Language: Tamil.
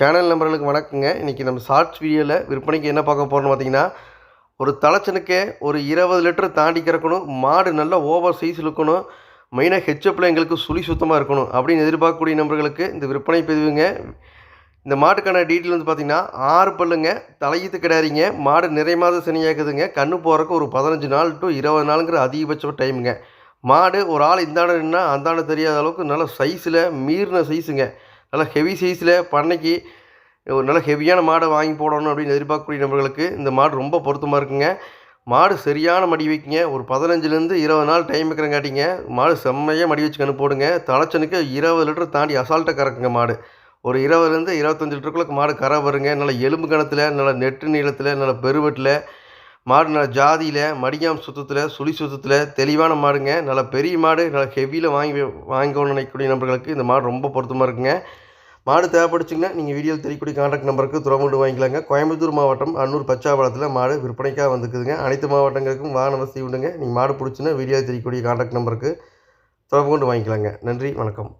சேனல் நம்பர்களுக்கு வணக்கங்க. இன்றைக்கி நம்ம ஷார்ட்ஸ் வீடியோவில் விற்பனைக்கு என்ன பார்க்க போகிறோம்னு பார்த்தீங்கன்னா ஒரு தலைச்சனுக்கே ஒரு இருபது லிட்டர் தாண்டி கிறக்கணும் மாடு நல்லா ஓவர் சைஸ் இருக்கணும் மெயினாக ஹெச்எப்பில் எங்களுக்கு சுழி சுத்தமாக இருக்கணும் அப்படின்னு எதிர்பார்க்கக்கூடிய நபர்களுக்கு இந்த விற்பனை பதிவுங்க. இந்த மாட்டுக்கான டீட்டெயில் வந்து பார்த்திங்கன்னா ஆறு பல்லுங்க தலையீத்து கிடையாதுங்க. மாடு நிறைய மாதம் சனியாக்குதுங்க. கண்ணு போகிறக்கு ஒரு பதினஞ்சு நாள் டு இருபது நாளுங்கிற அதிகபட்ச டைமுங்க மாடு ஒரு ஆள் இந்தாண்ட நின்னா அந்தாண்ட தெரியாத அளவுக்கு நல்ல சைஸில் மீறின சைஸுங்க நல்லா ஹெவி சைஸில் பண்ணைக்கு ஒரு நல்ல ஹெவியான மாடை வாங்கி போடணும் அப்படின்னு எதிர்பார்க்கக்கூடிய நபர்களுக்கு இந்த மாடு ரொம்ப பொருத்தமாக இருக்குங்க. மாடு சரியான மடி வைக்குங்க. ஒரு பதினஞ்சுலேருந்து இருபது நாள் டைம் வைக்கிறங்காட்டிங்க மாடு செம்மையாக மடி வச்சு கண்ணு போடுங்க. தலைச்சனுக்கு இருபது லிட்டர் தாண்டி அசால்ட்டாக கறக்குங்க மாடு. ஒரு இருபதுலேருந்து இருபத்தஞ்சி லிட்டருக்குள்ளே மாடு கரை வருங்க. நல்ல எலும்பு கணத்தில் நல்ல நெட்டு நீளத்தில் நல்ல பெருவெட்டில் மாடு நல்ல ஜாதியில் மடியாம் சுத்தத்தில் சுழி சுத்தத்தில் தெளிவான மாடுங்க. நல்ல பெரிய மாடு நல்ல ஹெவியில் வாங்கி வாங்கிக்கணும்னு நினைக்கக்கூடிய நபர்களுக்கு இந்த மாடு ரொம்ப பொருத்தமாக இருக்குங்க. மாடு தேவைப்படுச்சிங்கன்னா நீங்கள் வீடியோவில் தெரியக்கூடிய கான்டாக்ட் நம்பருக்கு துறமுண்டு வாங்கிக்கலாங்க. கோயம்புத்தூர் மாவட்டம் அன்னூர் பச்சாவளத்தில் மாடு விற்பனைக்காக வந்துக்குதுங்க அனைத்து மாவட்டங்களுக்கும் வாகன வசதி உண்டுங்க. நீங்கள் மாடு பிடிச்சுன்னா வீடியோவில் தெரியக்கூடிய கான்டாக்ட் நம்பருக்கு தொடர்பு கொண்டு வாங்கிக்கலாங்க. நன்றி வணக்கம்.